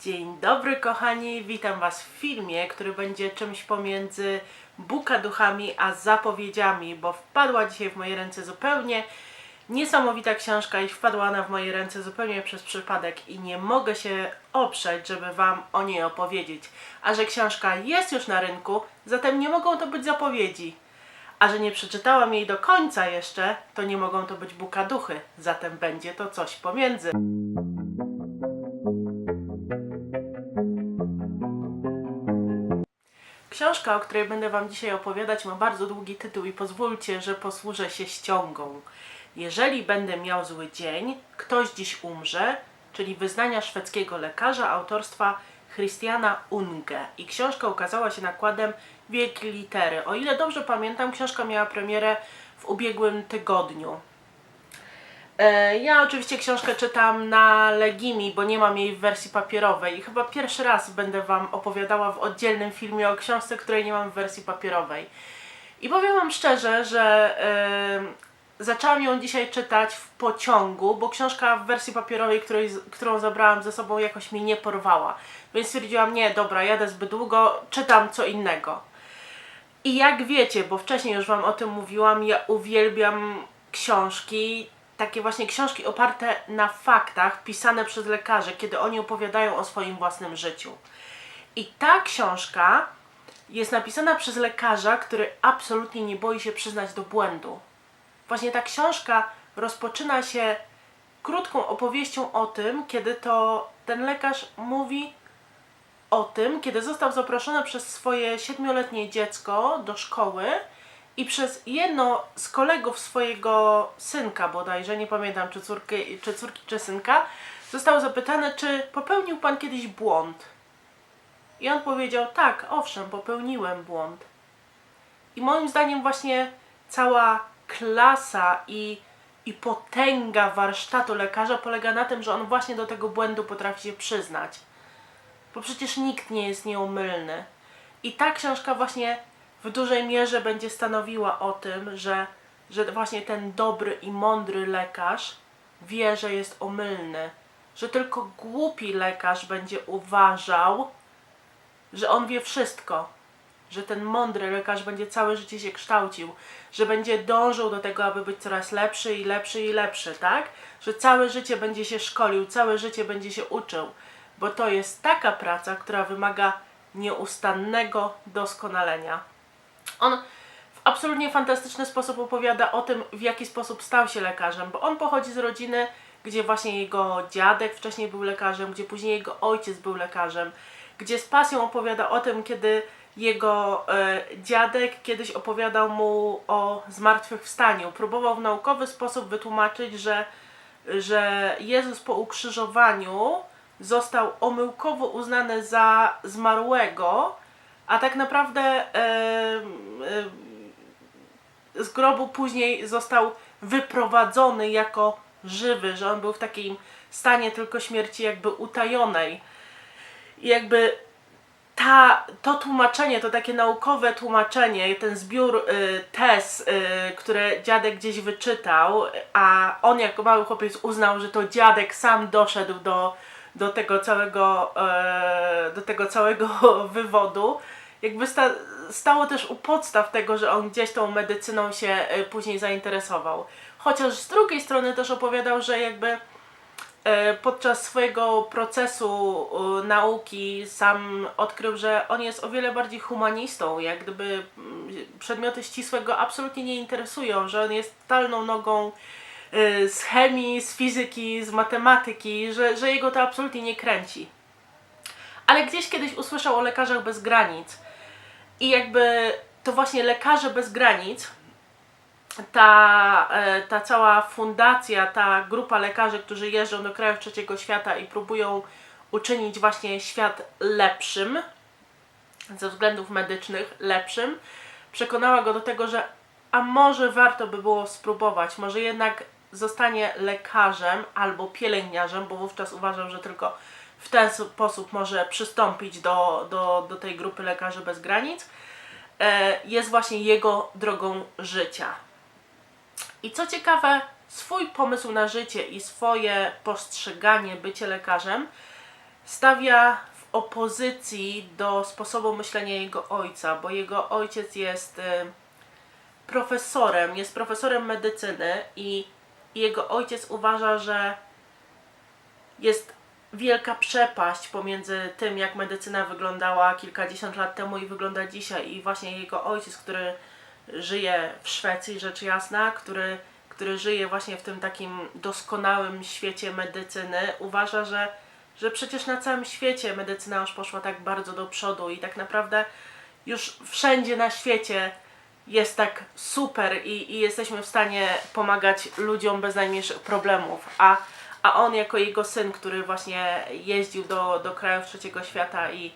Dzień dobry kochani, witam Was w filmie, który będzie czymś pomiędzy buka duchami a zapowiedziami, bo wpadła dzisiaj w moje ręce zupełnie niesamowita książka i wpadła ona w moje ręce zupełnie przez przypadek i nie mogę się oprzeć, żeby Wam o niej opowiedzieć. A że książka jest już na rynku, zatem nie mogą to być zapowiedzi. A że nie przeczytałam jej do końca jeszcze, to nie mogą to być buka duchy, zatem będzie to coś pomiędzy. Książka, o której będę Wam dzisiaj opowiadać, ma bardzo długi tytuł i pozwólcie, że posłużę się ściągą. Jeżeli będę miał zły dzień, ktoś dziś umrze, czyli wyznania szwedzkiego lekarza autorstwa Christiana Unge. I książka ukazała się nakładem wielkiej litery. O ile dobrze pamiętam, książka miała premierę w ubiegłym tygodniu. E, Ja oczywiście książkę czytam na Legimi, bo nie mam jej w wersji papierowej i chyba pierwszy raz będę Wam opowiadała w oddzielnym filmie o książce, której nie mam w wersji papierowej. I powiem Wam szczerze, że e, zaczęłam ją dzisiaj czytać w pociągu, bo książka w wersji papierowej, której, którą zabrałam ze sobą, jakoś mnie nie porwała. Więc stwierdziłam, nie, dobra, jadę zbyt długo, czytam co innego. I jak wiecie, bo wcześniej już Wam o tym mówiłam, ja uwielbiam książki, takie właśnie książki oparte na faktach, pisane przez lekarzy, kiedy oni opowiadają o swoim własnym życiu. I ta książka jest napisana przez lekarza, który absolutnie nie boi się przyznać do błędu. Właśnie ta książka rozpoczyna się krótką opowieścią o tym, kiedy to ten lekarz mówi o tym, kiedy został zaproszony przez swoje siedmioletnie dziecko do szkoły i przez jedno z kolegów swojego synka bodajże, nie pamiętam czy córki, czy córki, czy synka, został zapytany, czy popełnił pan kiedyś błąd. I on powiedział, tak, owszem, popełniłem błąd. I moim zdaniem właśnie cała klasa i, i potęga warsztatu lekarza polega na tym, że on właśnie do tego błędu potrafi się przyznać bo przecież nikt nie jest nieomylny. I ta książka właśnie w dużej mierze będzie stanowiła o tym, że, że właśnie ten dobry i mądry lekarz wie, że jest omylny. Że tylko głupi lekarz będzie uważał, że on wie wszystko. Że ten mądry lekarz będzie całe życie się kształcił, że będzie dążył do tego, aby być coraz lepszy i lepszy i lepszy, tak? Że całe życie będzie się szkolił, całe życie będzie się uczył bo to jest taka praca, która wymaga nieustannego doskonalenia. On w absolutnie fantastyczny sposób opowiada o tym, w jaki sposób stał się lekarzem, bo on pochodzi z rodziny, gdzie właśnie jego dziadek wcześniej był lekarzem, gdzie później jego ojciec był lekarzem, gdzie z pasją opowiada o tym, kiedy jego e, dziadek kiedyś opowiadał mu o zmartwychwstaniu. Próbował w naukowy sposób wytłumaczyć, że, że Jezus po ukrzyżowaniu został omyłkowo uznany za zmarłego, a tak naprawdę e, e, z grobu później został wyprowadzony jako żywy, że on był w takim stanie tylko śmierci jakby utajonej. I jakby ta, to tłumaczenie, to takie naukowe tłumaczenie, ten zbiór y, tez, y, które dziadek gdzieś wyczytał, a on jako mały chłopiec uznał, że to dziadek sam doszedł do, do tego całego, e, do tego całego wywodu, jakby sta, stało też u podstaw tego, że on gdzieś tą medycyną się e, później zainteresował. Chociaż z drugiej strony też opowiadał, że jakby e, podczas swojego procesu e, nauki sam odkrył, że on jest o wiele bardziej humanistą, jak gdyby przedmioty ścisłe go absolutnie nie interesują, że on jest talną nogą y, z chemii, z fizyki, z matematyki, że, że jego to absolutnie nie kręci. Ale gdzieś kiedyś usłyszał o lekarzach bez granic i jakby to właśnie lekarze bez granic ta, e, ta cała fundacja, ta grupa lekarzy, którzy jeżdżą do krajów trzeciego świata i próbują uczynić właśnie świat lepszym, ze względów medycznych lepszym, przekonała go do tego, że a może warto by było spróbować, może jednak zostanie lekarzem albo pielęgniarzem, bo wówczas uważam, że tylko w ten sposób może przystąpić do, do, do tej grupy lekarzy bez granic, e, jest właśnie jego drogą życia. I co ciekawe, swój pomysł na życie i swoje postrzeganie bycie lekarzem stawia w opozycji do sposobu myślenia jego ojca, bo jego ojciec jest y, profesorem, jest profesorem medycyny i jego ojciec uważa, że jest wielka przepaść pomiędzy tym, jak medycyna wyglądała kilkadziesiąt lat temu i wygląda dzisiaj. I właśnie jego ojciec, który żyje w Szwecji, rzecz jasna, który, który żyje właśnie w tym takim doskonałym świecie medycyny, uważa, że, że przecież na całym świecie medycyna już poszła tak bardzo do przodu i tak naprawdę już wszędzie na świecie jest tak super i, i jesteśmy w stanie pomagać ludziom bez najmniejszych problemów. A, a on jako jego syn, który właśnie jeździł do, do krajów trzeciego świata i,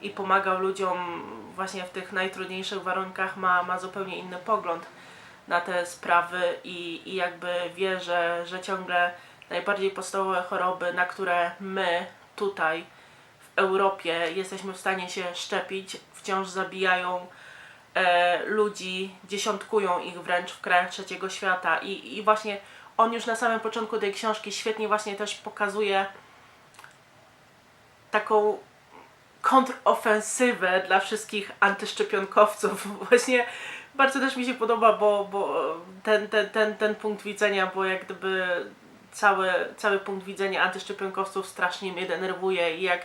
i pomagał ludziom właśnie w tych najtrudniejszych warunkach, ma, ma zupełnie inny pogląd na te sprawy i, i jakby wie, że, że ciągle najbardziej podstawowe choroby, na które my tutaj w Europie jesteśmy w stanie się szczepić, wciąż zabijają e, ludzi, dziesiątkują ich wręcz w krajach trzeciego świata. I, i właśnie on już na samym początku tej książki świetnie właśnie też pokazuje taką kontrofensywę dla wszystkich antyszczepionkowców. Właśnie bardzo też mi się podoba, bo, bo ten, ten, ten, ten punkt widzenia, bo jak gdyby cały, cały punkt widzenia antyszczepionkowców strasznie mnie denerwuje i jak,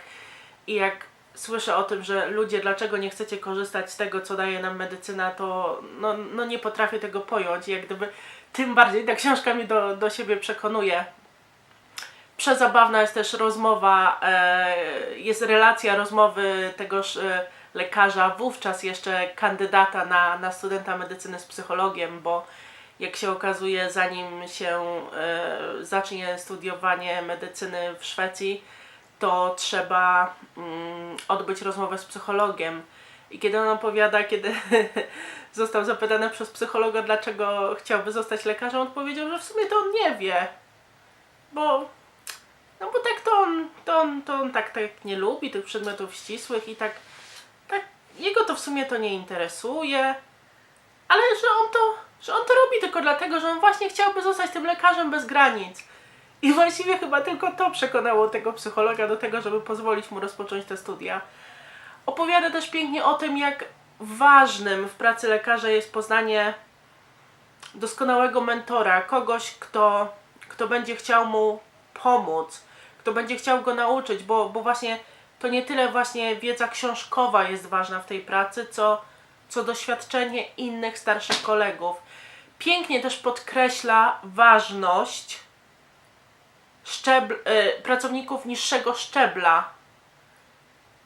i jak słyszę o tym, że ludzie, dlaczego nie chcecie korzystać z tego, co daje nam medycyna, to no, no nie potrafię tego pojąć. Jak gdyby tym bardziej ta książka mnie do, do siebie przekonuje. Przezabawna jest też rozmowa, e, jest relacja rozmowy tegoż e, lekarza, wówczas jeszcze kandydata na, na studenta medycyny z psychologiem, bo jak się okazuje, zanim się e, zacznie studiowanie medycyny w Szwecji, to trzeba mm, odbyć rozmowę z psychologiem. I kiedy on opowiada, kiedy został zapytany przez psychologa, dlaczego chciałby zostać lekarzem, on powiedział, że w sumie to on nie wie. Bo, no bo tak to on, to on, to on tak, tak nie lubi tych przedmiotów ścisłych i tak, tak jego to w sumie to nie interesuje. Ale że on to, że on to robi tylko dlatego, że on właśnie chciałby zostać tym lekarzem bez granic. I właściwie chyba tylko to przekonało tego psychologa do tego, żeby pozwolić mu rozpocząć te studia. Opowiada też pięknie o tym, jak ważnym w pracy lekarza jest poznanie doskonałego mentora, kogoś, kto, kto będzie chciał mu pomóc, kto będzie chciał go nauczyć, bo, bo właśnie to nie tyle właśnie wiedza książkowa jest ważna w tej pracy, co, co doświadczenie innych starszych kolegów. Pięknie też podkreśla ważność szczebl, y, pracowników niższego szczebla.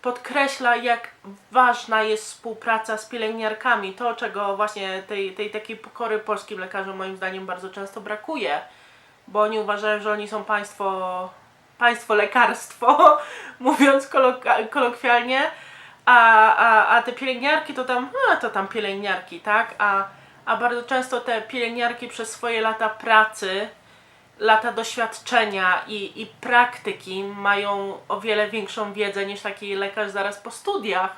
Podkreśla, jak ważna jest współpraca z pielęgniarkami. To, czego właśnie tej, tej takiej pokory polskim lekarzom moim zdaniem bardzo często brakuje. Bo oni uważają, że oni są państwo, państwo lekarstwo, mówiąc kolok- kolokwialnie, a, a, a te pielęgniarki to tam, a to tam pielęgniarki, tak? A, a bardzo często te pielęgniarki przez swoje lata pracy lata doświadczenia i, i praktyki mają o wiele większą wiedzę niż taki lekarz zaraz po studiach.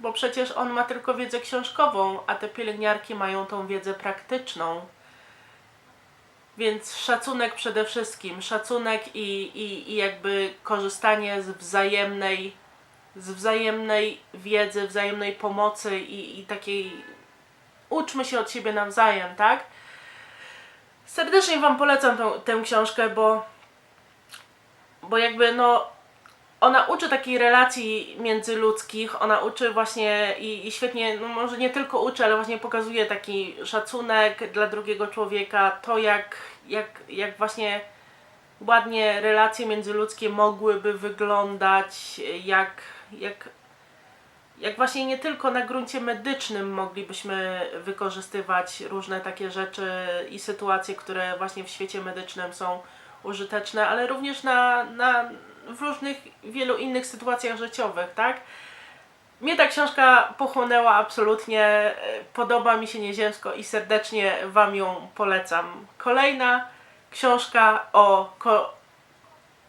Bo przecież on ma tylko wiedzę książkową, a te pielęgniarki mają tą wiedzę praktyczną. Więc szacunek przede wszystkim, szacunek i, i, i jakby korzystanie z wzajemnej, z wzajemnej wiedzy, wzajemnej pomocy i, i takiej uczmy się od siebie nawzajem, tak? Serdecznie Wam polecam tą, tę książkę, bo, bo jakby no ona uczy takiej relacji międzyludzkich, ona uczy właśnie i, i świetnie, no może nie tylko uczy, ale właśnie pokazuje taki szacunek dla drugiego człowieka, to jak, jak, jak właśnie ładnie relacje międzyludzkie mogłyby wyglądać, jak, jak jak właśnie nie tylko na gruncie medycznym moglibyśmy wykorzystywać różne takie rzeczy i sytuacje, które właśnie w świecie medycznym są użyteczne, ale również na, na, w różnych wielu innych sytuacjach życiowych, tak? Mnie ta książka pochłonęła absolutnie, podoba mi się nieziemsko i serdecznie Wam ją polecam. Kolejna książka o, ko,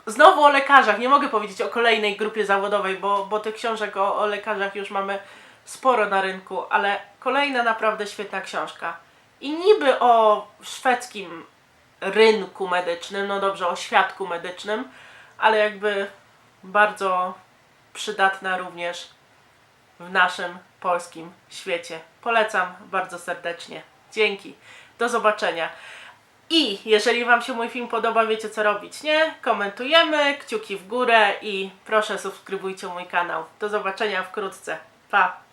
Znowu o lekarzach. Nie mogę powiedzieć o kolejnej grupie zawodowej, bo, bo tych książek o, o lekarzach już mamy sporo na rynku, ale kolejna naprawdę świetna książka. I niby o szwedzkim rynku medycznym, no dobrze, o świadku medycznym, ale jakby bardzo przydatna również w naszym polskim świecie. Polecam bardzo serdecznie. Dzięki. Do zobaczenia. I jeżeli Wam się mój film podoba, wiecie co robić, nie? Komentujemy, kciuki w górę i proszę subskrybujcie mój kanał. Do zobaczenia wkrótce. Pa!